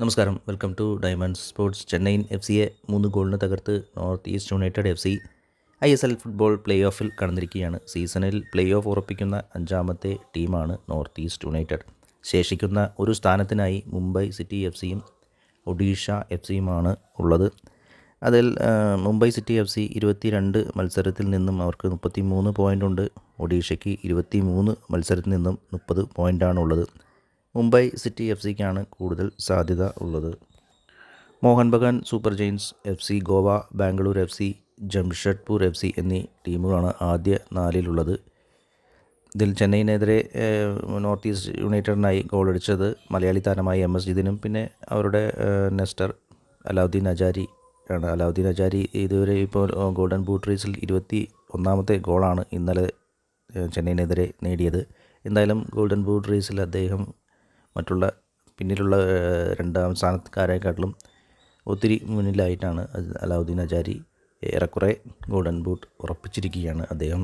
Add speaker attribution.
Speaker 1: നമസ്കാരം. Welcome to diamond sports. Chennaiyin F സിയെ മൂന്ന് ഗോളിന് തകർത്ത് North East United F C I S L football play ഓഫിൽ കടന്നിരിക്കുകയാണ്. സീസണിൽ പ്ലേ ഓഫ് ഉറപ്പിക്കുന്ന അഞ്ചാമത്തെ ടീമാണ് നോർത്ത് ഈസ്റ്റ് യുണൈറ്റഡ്. ശേഷിക്കുന്ന ഒരു സ്ഥാനത്തിനായി മുംബൈ സിറ്റി എഫ് സിയും ഒഡീഷ എഫ് സിയുമാണ് ഉള്ളത്. അതിൽ മുംബൈ സിറ്റി എഫ് സി ഇരുപത്തി രണ്ട് മത്സരത്തിൽ നിന്നും അവർക്ക് മുപ്പത്തി മൂന്ന് പോയിന്റ് ഉണ്ട്. ഒഡീഷയ്ക്ക് ഇരുപത്തി മൂന്ന് മത്സരത്തിൽ നിന്നും മുപ്പത് പോയിന്റാണുള്ളത് ഉള്ളത് മുംബൈ സിറ്റി എഫ് സിക്കാണ് കൂടുതൽ സാധ്യത ഉള്ളത്. Mohun Bagan super giants F C Goa Bangalore F C Jamshedpur F C എന്നീ ടീമുകളാണ് ആദ്യ നാലിലുള്ളത്. ഇതിൽ ചെന്നൈയിനെതിരെ നോർത്ത് ഈസ്റ്റ് യുണൈറ്റഡിനായി ഗോളടിച്ചത് മലയാളി താരമായ എം എസ് ജിതിനും പിന്നെ അവരുടെ നെസ്റ്റർ അലാവുദ്ദീൻ അജാരി ആണ്. അലാവുദ്ദീൻ അജാരി ഇതുവരെ ഇപ്പോൾ ഗോൾഡൻ ബൂട്ട് റേസിൽ ഇരുപത്തി ഒന്നാമത്തെ ഗോളാണ് ഇന്നലെ ചെന്നൈയിനെതിരെ നേടിയത്. എന്തായാലും ഗോൾഡൻ ബൂട്ട് റേസിൽ അദ്ദേഹം മറ്റുള്ള പിന്നിലുള്ള രണ്ടാം സ്ഥാനക്കാരെക്കാട്ടിലും ഒത്തിരി മുന്നിലായിട്ടാണ് അലാവുദ്ദീൻ അജാരി ഏറെക്കുറെ ഗോൾഡൻ ബൂട്ട് ഉറപ്പിച്ചിരിക്കുകയാണ് അദ്ദേഹം.